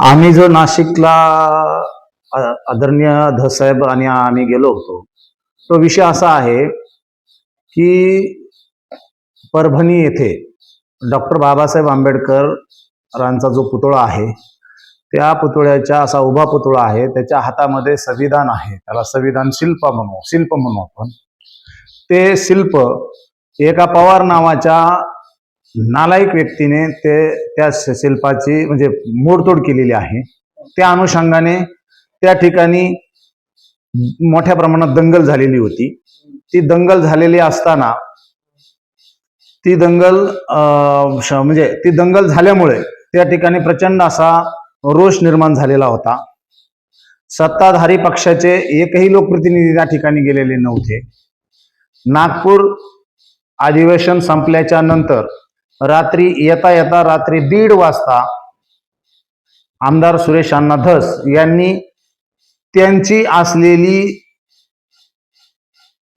आम्ही जो नाशिकला आदरणीय धसाहेब आणि आम्ही गेलो होतो तो विषय असा आहे की परभणी येथे डॉक्टर बाबासाहेब आंबेडकरांचा जो पुतळा आहे त्या पुतळ्याच्या असा उभा पुतळा आहे त्याच्या हातामध्ये संविधान आहे त्याला संविधान शिल्प म्हणू शिल्प म्हणू आपण. ते शिल्प एका पवार नावाच्या नालायक व्यक्तीने ते त्या शिल्पाची म्हणजे मोडतोड केलेली आहे. त्या अनुषंगाने त्या ठिकाणी मोठ्या प्रमाणात दंगल झालेली होती. ती दंगल झालेली असताना ती दंगल अं, म्हणजे ती दंगल झाल्यामुळे त्या ठिकाणी प्रचंड असा रोष निर्माण झालेला होता. सत्ताधारी पक्षाचे एकही लोकप्रतिनिधी त्या ठिकाणी गेलेले नव्हते. नागपूर अधिवेशन संपल्याच्या नंतर रात्री येता येता रात्री दीड वाजता आमदार सुरेश अण्णा धस यांनी त्यांची असलेली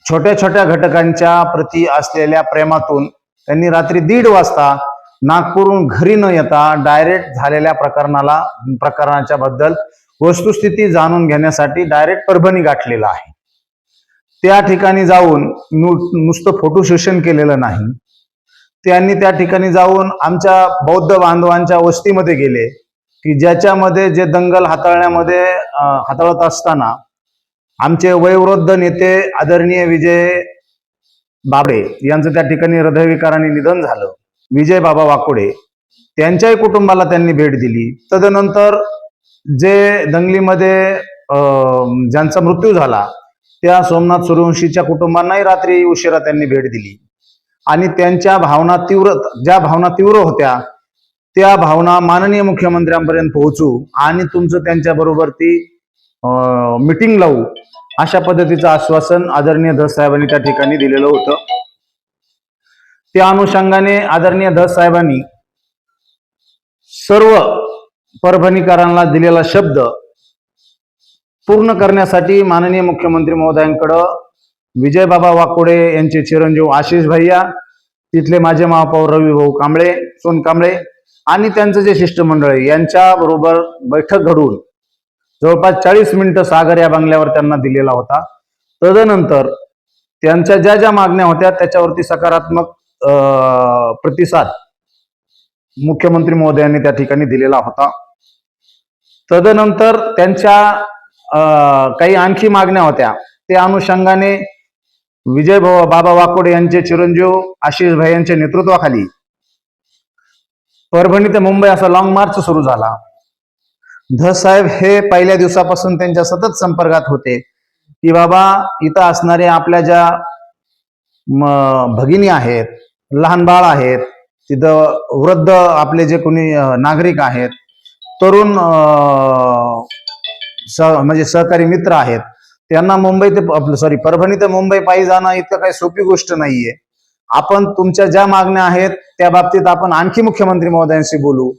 छोट्या छोट्या घटकांच्या प्रती असलेल्या प्रेमातून त्यांनी रात्री दीड वाजता नागपूरहून घरी न येता डायरेक्ट झालेल्या प्रकरणाला प्रकरणाच्या बद्दल वस्तुस्थिती जाणून घेण्यासाठी डायरेक्ट परभणी गाठलेला आहे. त्या ठिकाणी जाऊन नु नुसतं फोटो सेशन केलेलं नाही. त्यांनी त्या ठिकाणी जाऊन आमच्या बौद्ध बांधवांच्या वस्तीमध्ये गेले की ज्याच्यामध्ये जे दंगल हाताळण्यामध्ये हाताळत असताना आमचे वयोवृद्ध नेते आदरणीय विजय बाबडे यांचं त्या ठिकाणी हृदयविकाराने निधन झालं. विजय बाबा वाकोडे त्यांच्याही कुटुंबाला त्यांनी भेट दिली. तदनंतर जे दंगलीमध्ये ज्यांचा मृत्यू झाला त्या सोमनाथ सूर्यवंशीच्या कुटुंबांनाही रात्री उशिरा त्यांनी भेट दिली. आणि त्यांच्या भावना तीव्र ज्या भावना तीव्र होत्या त्या भावना माननीय मुख्यमंत्र्यांपर्यंत पोहोचू आणि तुमचं त्यांच्या बरोबर ती मिटिंग लावू अशा पद्धतीचं आश्वासन आदरणीय धस साहेबांनी त्या ठिकाणी दिलेलं होतं. त्या अनुषंगाने आदरणीय धस साहेबांनी सर्व परभणीकरांना दिलेला शब्द पूर्ण करण्यासाठी माननीय मुख्यमंत्री महोदयांकडं विजयबाबा वाकोडे यांचे चिरंजीव आशिष भैया तिथले माझे महापौर रवी भाऊ कांबळे सोन कांबळे आणि त्यांचं जे शिष्टमंडळ आहे यांच्या बरोबर बैठक घडवून जवळपास चाळीस मिनिटं सागर या बंगल्यावर त्यांना दिलेला होता. तदनंतर त्यांच्या ज्या ज्या मागण्या होत्या त्याच्यावरती सकारात्मक अं, प्रतिसाद मुख्यमंत्री महोदयांनी त्या ठिकाणी दिलेला होता. तदनंतर त्यांच्या अं, काही आणखी मागण्या होत्या त्या अनुषंगाने विजय भाऊ- बाबा वाकोडे यांचे चिरंजीव आशिष भाई यांच्या नेतृत्वाखाली. परभणी ते मुंबई असा लॉंग मार्च सुरू झाला. धस साहेब हे पहिल्या दिवसापासून त्यांच्या सतत संपर्कात होते. की बाबा इथं असणारे आपल्या ज्या भगिनी आहेत लहान बाळ आहेत तिथं वृद्ध आपले जे कोणी नागरिक आहेत तरुण सह म्हणजे सहकारी मित्र आहेत त्यांना मुंबई ते आपलं सॉरी परभणी ते मुंबई पायी जाणं इतकं काही सोपी गोष्ट नाहीये. आपण तुमच्या ज्या मागण्या आहेत त्या बाबतीत आपण आणखी मुख्यमंत्री महोदयांशी बोलू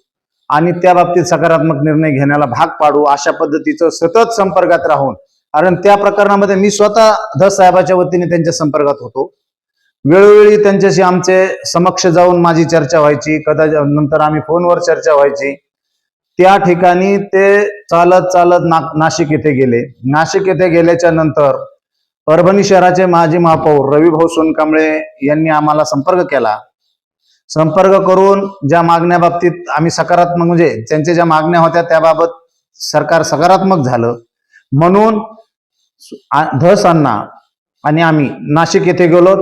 आणि त्या बाबतीत सकारात्मक निर्णय घेण्याला भाग पाडू अशा पद्धतीचं सतत संपर्कात राहून. कारण त्या प्रकरणामध्ये मी स्वतः धस साहेबाच्या वतीने त्यांच्या संपर्कात होतो. वेळोवेळी त्यांच्याशी आमचे समक्ष जाऊन माझी चर्चा व्हायची कदाचित नंतर आम्ही फोनवर चर्चा व्हायची. त्या ठिकाणी ते चालत चालत ना नाशिक येथे गेले. नाशिक येथे गेल्याच्यानंतर परभणी शहराचे माजी महापौर रविभाऊ सोनकांबळे यांनी आम्हाला संपर्क केला. संपर्क करून ज्या मागण्या बाबतीत आम्ही सकारात्मक म्हणजे त्यांच्या ज्या मागण्या होत्या त्याबाबत सरकार सकारात्मक झालं. म्हणून धसांना अण्णा आणि आम्ही नाशिक येथे गेलो.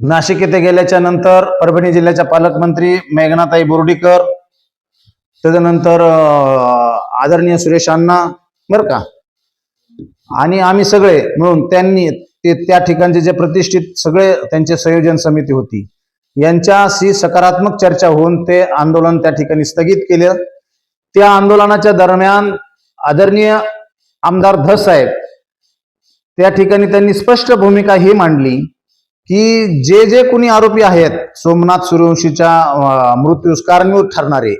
नाशिक येथे गेल्याच्यानंतर परभणी जिल्ह्याच्या पालकमंत्री मेघनाताई बोर्डीकर त्याच्यानंतर आदरणीय सुरेशांना बर का? आणि आम्ही सगळे मिळून त्यांनी ते त्या ठिकाणचे जे प्रतिष्ठित सगळे त्यांचे संयोजन समिती होती यांच्याशी सकारात्मक चर्चा होऊन ते आंदोलन त्या ठिकाणी स्थगित केलं. त्या आंदोलनाच्या दरम्यान आदरणीय आमदार धस साहेब त्या ठिकाणी त्यांनी स्पष्ट भूमिका ही मांडली की जे जे कोणी आरोपी आहेत सोमनाथ सूर्यवंशीच्या मृत्यूस कारणीभूत ठरणारे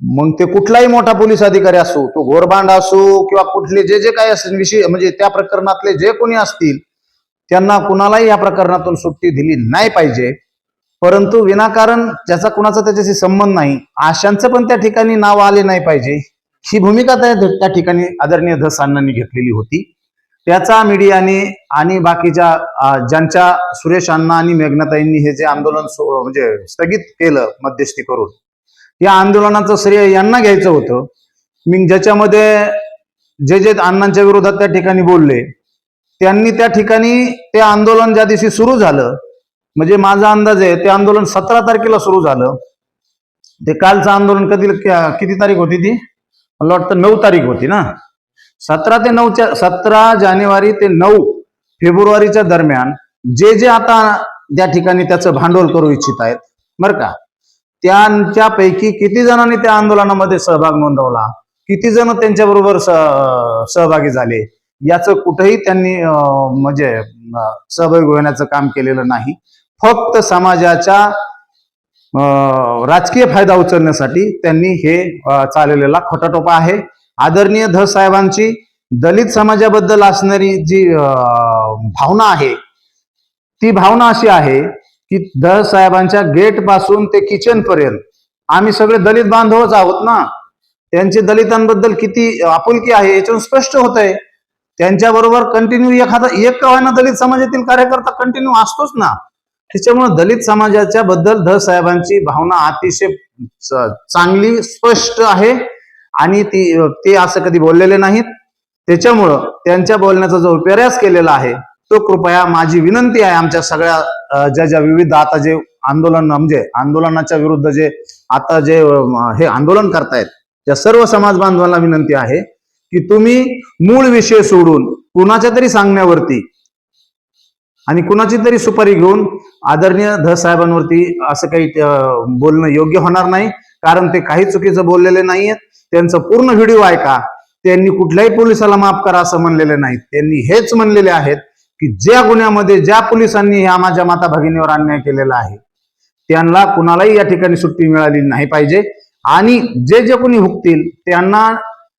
मग ते कुठलाही मोठा पोलीस अधिकारी असो तो घोरबांड असो किंवा कुठले जे जे काही असेल विषय म्हणजे त्या प्रकरणातले जे कोणी असतील त्यांना कुणालाही या प्रकरणातून सुट्टी दिली नाही पाहिजे. परंतु विनाकारण ज्याचा कुणाचा त्याच्याशी संबंध नाही आशांचं पण त्या ठिकाणी नाव आले नाही पाहिजे. ही भूमिका त्या त्या ठिकाणी आदरणीय धसांनी घेतलेली होती. त्याचा मीडियाने आणि बाकीच्या ज्यांच्या सुरेश अण्णा आणि मेघनाताईंनी हे जे आंदोलन म्हणजे स्थगित केलं मध्यस्थी करून या आंदोलनाचं श्रेय यांना घ्यायचं होतं. मी ज्याच्यामध्ये जे जे अण्णांच्या विरोधात त्या ठिकाणी बोलले त्यांनी त्या ठिकाणी ते आंदोलन ज्या दिवशी सुरू झालं म्हणजे माझा अंदाज आहे ते आंदोलन सतरा तारखेला सुरू झालं. ते कालचं आंदोलन कधी किती तारीख होती ती? मला वाटतं नऊ तारीख होती ना. सतरा ते नऊच्या सतरा जानेवारी ते नऊ फेब्रुवारीच्या दरम्यान जे जे आता त्या ठिकाणी त्याचं भांडवल करू इच्छित आहेत बरं का? त्यांच्यापैकी किती जणांनी त्या आंदोलनामध्ये सहभाग नोंदवला? किती जण त्यांच्याबरोबर सहभागी झाले? याचं कुठेही त्यांनी अं, म्हणजे सहभागी होण्याचं काम केलेलं नाही. फक्त समाजाच्या अं, राजकीय फायदा उचलण्यासाठी त्यांनी हे चाललेला चालवलेला खोटाटोपा आहे. आदरणीय ध साहेबांची दलित समाजाबद्दल असणारी जी भावना आहे ती भावना अशी आहे की ध साहेबांच्या गेटपासून ते किचन पर्यंत. आम्ही सगळे दलित बांधवच आहोत ना. त्यांची दलितांबद्दल किती आपुलकी आहे याच्यातून स्पष्ट होत आहे त्यांच्याबरोबर कंटिन्यू एखादा एक का दलित समाजातील कार्यकर्ता कंटिन्यू असतोच ना. त्याच्यामुळे दलित समाजाच्या बद्दल ध साहेबांची भावना अतिशय चांगली स्पष्ट आहे. आणि ती ते असं कधी बोललेले नाहीत. त्याच्यामुळं त्यांच्या बोलण्याचा जो प्रयास केलेला आहे तो कृपया माझी विनंती आहे आमच्या सगळ्या ज्या ज्या विविध आता जे आंदोलन म्हणजे आंदोलनाच्या विरुद्ध जे आता जे हे आंदोलन करतायत त्या सर्व समाज बांधवांना विनंती आहे की तुम्ही मूळ विषय सोडून कुणाच्या तरी सांगण्यावरती आणि कुणाची तरी सुपारी घेऊन आदरणीय ध साहेबांवरती असं काही बोलणं योग्य होणार नाही कारण ते काही चुकीचं बोललेले नाहीयेत. त्यांचं पूर्ण व्हिडिओ ऐका. त्यांनी कुठल्याही पोलिसाला माफ करा असं म्हणलेले नाहीत त्यांनी हेच म्हणलेले आहेत. की ज्या गुन्ह्यामध्ये ज्या पोलिसांनी ह्या माझ्या माता भगिनीवर अन्याय केलेला आहे त्यांना कुणालाही या ठिकाणी सुट्टी मिळाली नाही पाहिजे. आणि जे जे कोणी हुकतील त्यांना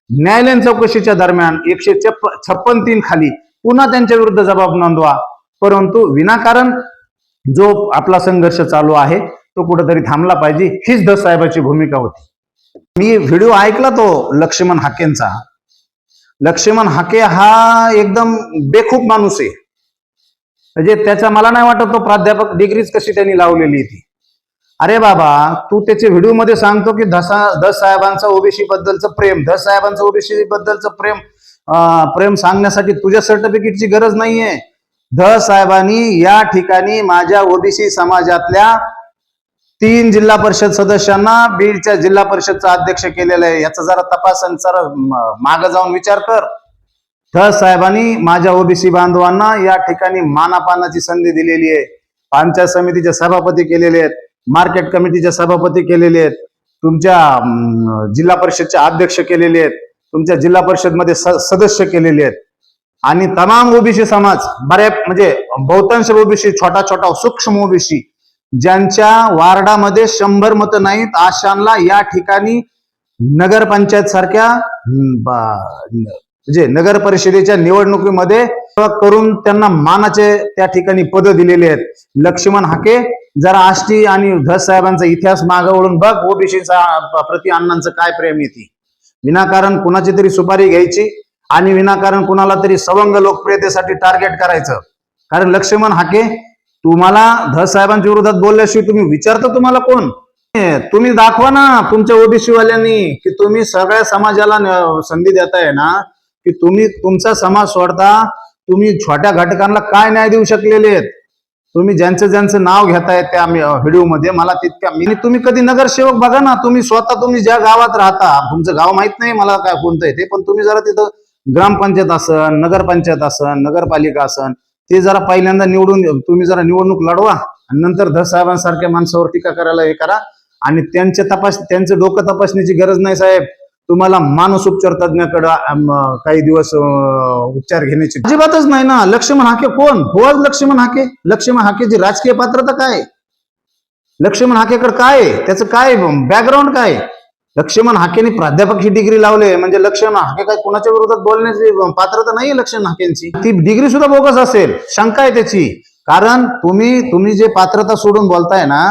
न्यायालयीन चौकशीच्या दरम्यान एकशे छप्पन तीन खाली पुन्हा त्यांच्या विरुद्ध जबाब नोंदवा. परंतु विनाकारण जो आपला संघर्ष चालू आहे तो कुठेतरी थांबला पाहिजे. हीच दस साहेबाची भूमिका होती. मी व्हिडिओ ऐकला तो लक्ष्मण हाकेंचा. लक्ष्मण हाके हा एकदम बेखूप माणूस आहे. म्हणजे त्याचा मला नाही वाटत तो प्राध्यापक डिग्रीच कशी त्यांनी लावलेली ती. अरे बाबा तू त्याचे व्हिडिओमध्ये सांगतो की धसा दस साहेबांचं ओबीसी बद्दलचं प्रेम दस साहेबांचं ओबीसी बद्दलचं प्रेम प्रेम सांगण्यासाठी तुझ्या सर्टिफिकेटची गरज नाहीये. ध साहेबांनी या ठिकाणी माझ्या ओबीसी समाजातल्या तीन जिल्हा परिषद सदस्यांना बीडच्या जिल्हा परिषदचा अध्यक्ष केलेलं आहे. याचा जरा तपास आणि जरा माग जाऊन विचार कर. तर साहेबांनी माझ्या ओबीसी बांधवांना या ठिकाणी मानापानाची संधी दिलेली आहे. पंचायत समितीचे सभापती केलेले आहेत. मार्केट कमिटीचे सभापती केलेले आहेत. तुमच्या जिल्हा परिषदचे अध्यक्ष केलेले आहेत. तुमच्या जिल्हा परिषदमध्ये स- सदस्य केलेले आहेत. आणि तमाम ओबीसी समाज बऱ्या म्हणजे बहुतांश ओबीसी छोटा छोटा सूक्ष्म ओबीसी ज्यांच्या वार्डामध्ये शंभर मतं नाहीत आशांना या ठिकाणी नगरपंचायत सारख्या बा- म्हणजे नगर परिषदेच्या निवडणुकीमध्ये करून त्यांना मानाचे त्या ठिकाणी पद दिलेले आहेत. लक्ष्मण हाके जरा आष्टी आणि धस साहेबांचा इतिहास मागं वळून बघ ओबीसीचा प्रति अण्णांचं काय प्रेम येते विनाकारण कुणाची तरी सुपारी घ्यायची आणि विनाकारण कुणाला तरी सवंग लोकप्रियतेसाठी टार्गेट करायचं. कारण लक्ष्मण हाके तुम्हाला धस साहेबांच्या विरोधात बोलल्याशिवाय तुम्ही विचारता तुम्हाला कोण? तुम्ही दाखवा ना तुमच्या ओबीसी वाल्यांनी की तुम्ही सगळ्या समाजाला संधी देताय ना की तुम्ही तुमचा समाज सोडता तुम्ही छोट्या घटकांना काय न्याय देऊ शकलेले आहेत? तुम्ही ज्यांचं ज्यांचं नाव घेताय त्या व्हिडिओमध्ये मला तितक्या मी तुम्ही कधी नगरसेवक बघा ना तुम्ही स्वतः तुम्ही ज्या गावात राहता तुमचं गाव माहीत नाही मला काय कोणतं आहे ते पण तुम्ही जरा तिथं ग्रामपंचायत असन नगरपंचायत असन नगरपालिका असन ते जरा पहिल्यांदा निवडून तुम्ही जरा निवडणूक लढवा आणि नंतर धस साहेबांसारख्या माणसावर टीका करायला हे करा. आणि त्यांचे तपास त्यांचं डोकं तपासण्याची गरज नाही साहेब. तुम्हाला मानस उपचार तज्ञाकडे काही दिवस उपचार घेण्याची अजिबातच नाही ना. लक्ष्मण हाके कोण? हो लक्ष्मण हाके. लक्ष्मण हाकेची राजकीय पात्रता काय? लक्ष्मण हाकेकडे काय? त्याचं काय बॅकग्राऊंड काय? लक्ष्मण हाकेने प्राध्यापक ही डिग्री लावले. म्हणजे लक्ष्मण हाके काय कुणाच्या विरोधात बोलण्याची पात्रता नाहीये लक्ष्मण हाकेंची. ती डिग्री सुद्धा बोगस असेल. शंका आहे त्याची. कारण तुम्ही तुम्ही जे पात्रता सोडून बोलताय ना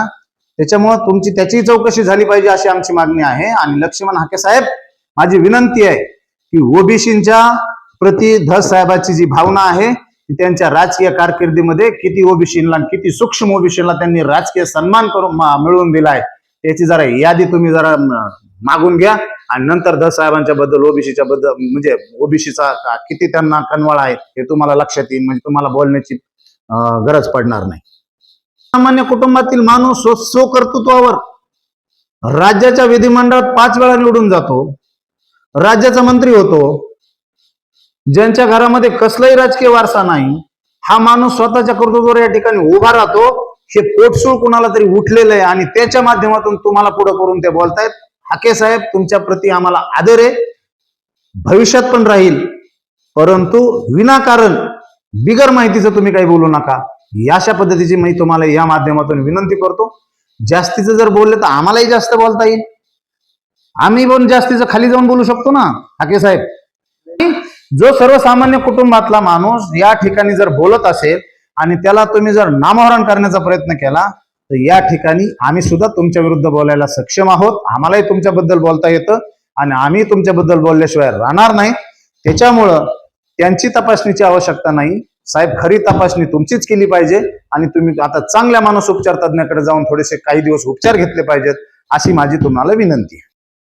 त्याच्यामुळे तुमची त्याची चौकशी झाली पाहिजे अशी आमची मागणी आहे. आणि लक्ष्मण हाके साहेब माझी विनंती आहे की ओबीसीच्या प्रति धस साहेबाची जी भावना आहे ती त्यांच्या राजकीय कारकिर्दीमध्ये किती ओबीसीला किती सूक्ष्म ओबीसीला त्यांनी राजकीय सन्मान करून मिळवून दिला आहे त्याची जरा यादी तुम्ही जरा मागून घ्या. आणि नंतर धस साहेबांच्या बद्दल ओबीसीच्या बद्दल म्हणजे ओबीसीचा किती त्यांना कनवाळ आहे हे तुम्हाला लक्षात येईल म्हणजे तुम्हाला बोलण्याची गरज पडणार नाही. सामान्य कुटुंबातील माणूस स्वकर्तृत्वावर राज्याच्या विधिमंडळात पाच वेळा निवडून जातो. राज्याचा मंत्री होतो. ज्यांच्या घरामध्ये कसलाही राजकीय वारसा नाही हा माणूस स्वतःच्या कर्तृत्वावर या ठिकाणी उभा राहतो. हे पोटसूळ कुणाला तरी उठलेलं आहे आणि त्याच्या माध्यमातून तुम्हाला पुढे करून ते बोलतायत. हाके साहेब तुमच्या प्रती आम्हाला आदर आहे. भविष्यात पण राहील. परंतु विनाकारण बिगर माहितीचं तुम्ही काही बोलू नका. या अशा पद्धतीची मी तुम्हाला या माध्यमातून विनंती करतो. जास्तीचं जर बोलले तर आम्हालाही जास्त बोलता येईल. आम्ही पण जास्तीचं खाली जाऊन बोलू शकतो ना हाके साहेब. जो सर्वसामान्य कुटुंबातला माणूस या ठिकाणी जर बोलत असेल आणि त्याला तुम्ही जर नामहरण करण्याचा प्रयत्न केला तर या ठिकाणी आम्ही सुद्धा तुमच्या विरुद्ध बोलायला सक्षम आहोत. आम्हालाही तुमच्याबद्दल बोलता येतं आणि आम्ही तुमच्याबद्दल बोलल्याशिवाय राहणार नाही. त्याच्यामुळं त्यांची तपासणीची आवश्यकता नाही. साहेब खरी तपासणी तुमचीच केली पाहिजे आणि तुम्ही आता चांगल्या माणूस उपचार तज्ञाकडे जाऊन थोडेसे काही दिवस उपचार घेतले पाहिजेत अशी माझी तुम्हाला विनंती आहे.